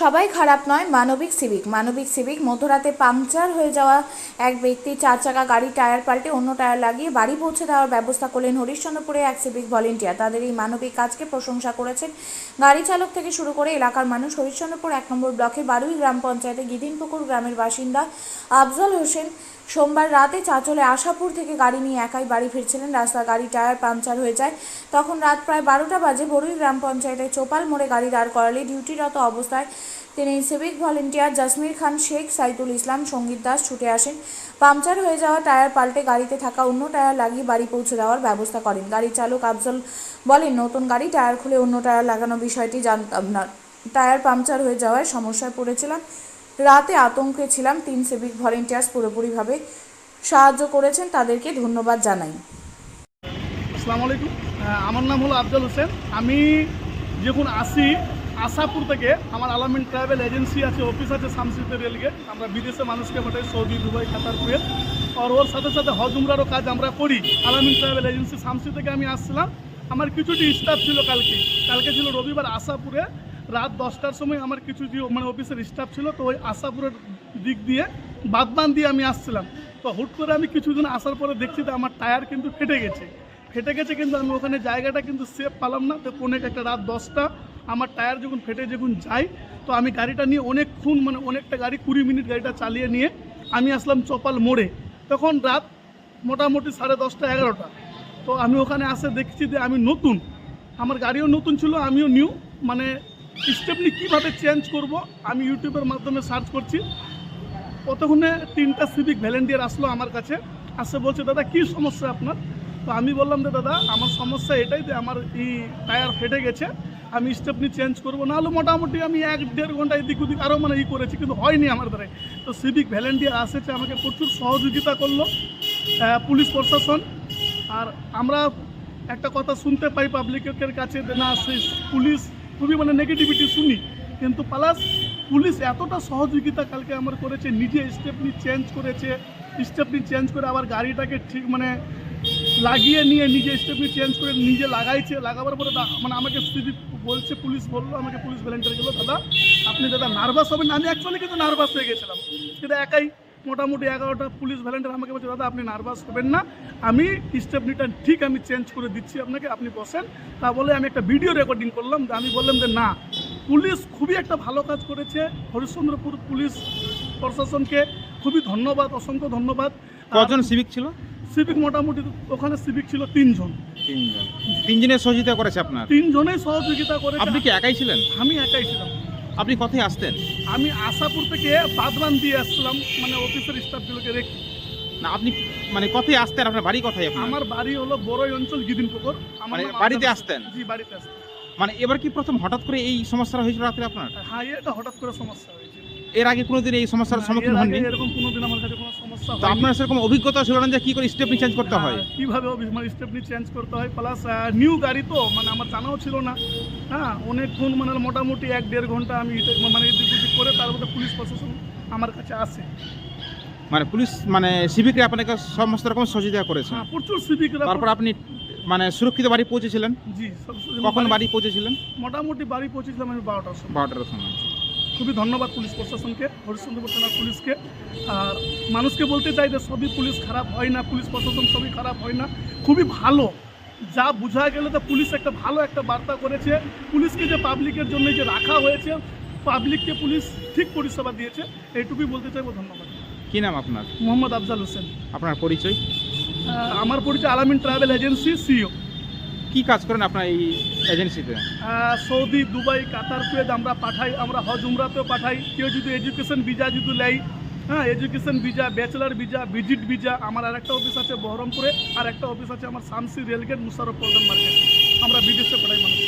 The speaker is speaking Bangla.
সবাই খারাপ নয়, মানবিক সিভিক মানবিক সিভিক মধ্যরাতে পাংচার হয়ে যাওয়া এক ব্যক্তি চার চাকা গাড়ি, টায়ার পাল্টে অন্য টায়ার লাগিয়ে বাড়ি পৌঁছে দেওয়ার ব্যবস্থা করলেন হরিশ্চন্দ্রপুরে এক সিভিক ভলেন্টিয়ার তাদের এই মানবিক কাজকে প্রশংসা করেছেন গাড়ি চালক থেকে শুরু করে এলাকার মানুষ। হরিশ্চন্দ্রপুর এক নম্বর ব্লকে বারুই গ্রাম পঞ্চায়েতে গিদিনপুকুর গ্রামের বাসিন্দা আফজল হোসেন সোমবার রাতে চাঁচলে আশাপুর থেকে গাড়ি নিয়ে একাই বাড়ি ফিরছিলেন। রাস্তার গাড়ি টায়ার পাংচার হয়ে যায়। তখন রাত প্রায় বারোটা বাজে বরুই গ্রাম পঞ্চায়েতের চোপাল মোড়ে গাড়ি দাঁড় করালে ডিউটিরত অবস্থায় তিনি সিভিক ভলেন্টিয়ার জাসমির খান শেখ সাইদুল ইসলাম, সংগীত দাস ছুটে আসেন। পাংচার হয়ে যাওয়া টায়ার পাল্টে গাড়িতে থাকা অন্য টায়ার লাগিয়ে বাড়ি পৌঁছে দেওয়ার ব্যবস্থা করেন। গাড়ির চালক আফজল বলেন, নতুন গাড়ি, টায়ার খুলে অন্য টায়ার লাগানো বিষয়টি জানতাম না। টায়ার পাংচার হয়ে যাওয়ায় সমস্যায় পড়েছিলাম। রাতে আতঙ্কে ছিলাম তিন সিভিক ভলেন্টিয়ার্স পুরোপুরিভাবে সাহায্য করেছেন, তাদেরকে ধন্যবাদ জানাই। আসসালামু আলাইকুম আমার নাম হলো আফজল হোসেন। আমি যখন আসি আশাপুর থেকে আমার আলামিন ট্রাভেল এজেন্সি আছে, অফিস আছে শামসিতে রেলগেট। আমরা বিদেশে মানুষকে পাঠাই, সৌদি, দুবাই, কাতার, কুয়েত। আর ওর সাথে সাথে হজ, উমরারও কাজ আমরা করি। আলামিন ট্রাভেল এজেন্সি শামসি থেকে আমি আসছিলাম। আমার কিছুটি স্টাফ ছিল কালকে। কালকে ছিল রবিবার আশাপুরে রাত দশটার সময় আমার কিছু যে মানে অফিসের স্টাফ ছিল, তো ওই আশাপুরের দিক দিয়ে বাদবান দিয়ে আমি আসছিলাম। তো হুট করে আমি কিছুদিন আসার পরে দেখছি যে আমার টায়ার কিন্তু ফেটে গেছে। ফেটে গেছে কিন্তু আমি ওখানে জায়গাটা কিন্তু সেফ পালাম না। তো অনেক একটা রাত দশটা আমার টায়ার যখন ফেটে যখন যাই তো আমি গাড়িটা নিয়ে অনেকক্ষণ মানে অনেকটা গাড়ি, কুড়ি মিনিট গাড়িটা চালিয়ে নিয়ে আমি আসলাম চপাল মোড়ে। তখন রাত মোটামুটি সাড়ে দশটা, এগারোটা। তো আমি ওখানে আসে দেখছি যে আমি নতুন। আমার গাড়িও নতুন ছিল, আমিও নিউ মানে স্টেপনি কীভাবে চেঞ্জ করব, আমি ইউটিউবের মাধ্যমে সার্চ করছি। কতক্ষণে তিনটা সিভিক ভ্যালেন্টিয়ার আসলো আমার কাছে। আসে বলছে, দাদা, কী সমস্যা আপনার? তো আমি বললাম যে, দাদা, আমার সমস্যা এটাই যে, আমার এই টায়ার ফেটে গেছে, আমি স্টেপনি চেঞ্জ করব। নাহলে মোটামুটি আমি এক দেড় ঘণ্টা এদিক ওদিক আরও মানে ই করেছি, কিন্তু হয়নি আমার দ্বারাই তো সিভিক ভ্যালেন্টিয়ার আসেছে, আমাকে প্রচুর সহযোগিতা করল পুলিশ প্রশাসন। আর আমরা একটা কথা শুনতে পাই পাবলিকের কাছে যে, না, সেই পুলিশ খুবই মানে নেগেটিভিটি শুনি। কিন্তু প্লাস পুলিশ এতটা সহযোগিতা কালকে আমার করেছে, নিজে স্টেপনি চেঞ্জ করেছে স্টেপনি চেঞ্জ করে আবার গাড়িটাকে ঠিক মানে লাগিয়ে নিয়ে নিজে স্টেপনি চেঞ্জ করে নিজে লাগাইছে, লাগাবার পরে মানে আমাকে স্থিতি বলছে পুলিশ বলল, আমাকে পুলিশ ভলেন্টিয়ার গেলো দাদা, আপনি দাদা নার্ভাস হবেন আমি অ্যাকচুয়ালি কিন্তু নার্ভাস হয়ে গেছিলাম। সেটা একাই মোটামুটি এগারোটা পুলিশ ভলেন্টিয়ার আমাকে বলছে দাদা আপনি নার্ভাস হবেন না। আমি স্টেপ স্টেপনিটা ঠিক আমি চেঞ্জ করে দিচ্ছি আপনাকে আপনি বসেন। তা বলে আমি একটা ভিডিও রেকর্ডিং করলাম যে আমি বললাম যে না পুলিশ খুবই একটা ভালো কাজ করেছে। হরিশ্চন্দ্রপুর পুলিশ প্রশাসনকে খুবই ধন্যবাদ অসংখ্য ধন্যবাদ। কজন সিভিক ছিল? সিভিক মোটামুটি ওখানে সিভিক ছিল তিনজন। তিনজন। তিনজনের সহযোগিতা করেছে আপনার? তিনজনেই সহযোগিতা করেছে। আপনি কি একাই ছিলেন? আমি একাই ছিলাম। আপনি কোথায় আসতেন? আমি আশাপুর থেকে বাদবান দিয়ে আসছিলাম মানে অফিসের স্টাফগুলোকে রেখে। না আপনি মানে কোথায় আসতেন? আপনার বাড়ি কোথায় আমার বাড়ি হলো বড়ই অঞ্চল গিদিন পুকুর আমার মানে বাড়িতে আসতেন? জি বাড়িতে আসতেন। মানে এবার কি প্রথম হঠাৎ করে এই সমস্যাটা হয়েছিল রাত্রে আপনার? হ্যাঁ এটা হঠাৎ করে সমস্যা হয়েছে। এর আগে কোনোদিন এই সমস্যার সম্মুখীন হননি? এরকম কোনোদিন আমার কাছে তো আপনার সেরকম অভিজ্ঞতা ছিল না যে কি করে স্টেপনি চেঞ্জ করতে হয়? হ্যাঁ, কীভাবে মানে স্টেপনি চেঞ্জ করতে হয়? প্লাস নিউ গাড়ি তো মানে আমার জানাও ছিল না। হ্যাঁ অনেকক্ষণ মানে মোটামুটি এক দেড় ঘণ্টা আমি মানে এদিক ওদিক করে তারপরে পুলিশ প্রশাসন আমার কাছে আসে। মানে পুলিশ মানে সিভিকরা আপনাকে সমস্ত রকম সহযোগিতা করেছে? হ্যাঁ প্রচুর সিভিকরা তারপর আপনি মানে সুরক্ষিত বাড়ি পৌঁছেছিলেন? জি কখন বাড়ি পৌঁছেছিলেন? মোটামুটি বাড়ি পৌঁছেছিলাম আমি বারোটার সময়। বারোটার সময়। খুবই ধন্যবাদ পুলিশ প্রশাসনকে হরিশ্চন্দ্রপুর থানার পুলিশকে। আর মানুষকে বলতে চাই যে সবই পুলিশ খারাপ হয় না পুলিশ প্রশাসন সবই খারাপ হয় না। খুবই ভালো। যা বোঝা গেলে তো পুলিশ একটা ভালো একটা বার্তা করেছে। পুলিশকে যে পাবলিকের জন্য যে রাখা হয়েছে পাবলিককে পুলিশ ঠিক পরিষেবা দিয়েছে এইটুকুই বলতে চাইব ধন্যবাদ। কি নাম আপনার? মোহাম্মদ আফজাল হোসেন। আপনার পরিচয়? আমার পরিচয় আলামিন ট্রাভেল এজেন্সি সিও। কি কাজ করেন আপনার এই এজেন্সিতে সৌদি, দুবাই, কাতার, কুয়েত আমরা পাঠাই, আমরা হজ, উমরাতেও পাঠাই। কেউ যদি এডুকেশন ভিজা যদি নেয় হ্যাঁ এডুকেশন ভিজা ব্যাচেলার ভিজা ভিজিট ভিজা আমার আর একটা অফিস আছে বহরমপুরে আর একটা অফিস আছে আমার শামসি রেলগেট মুশারফ প্রধান মার্কেট আমরা বিদেশে পাঠাই মানুষ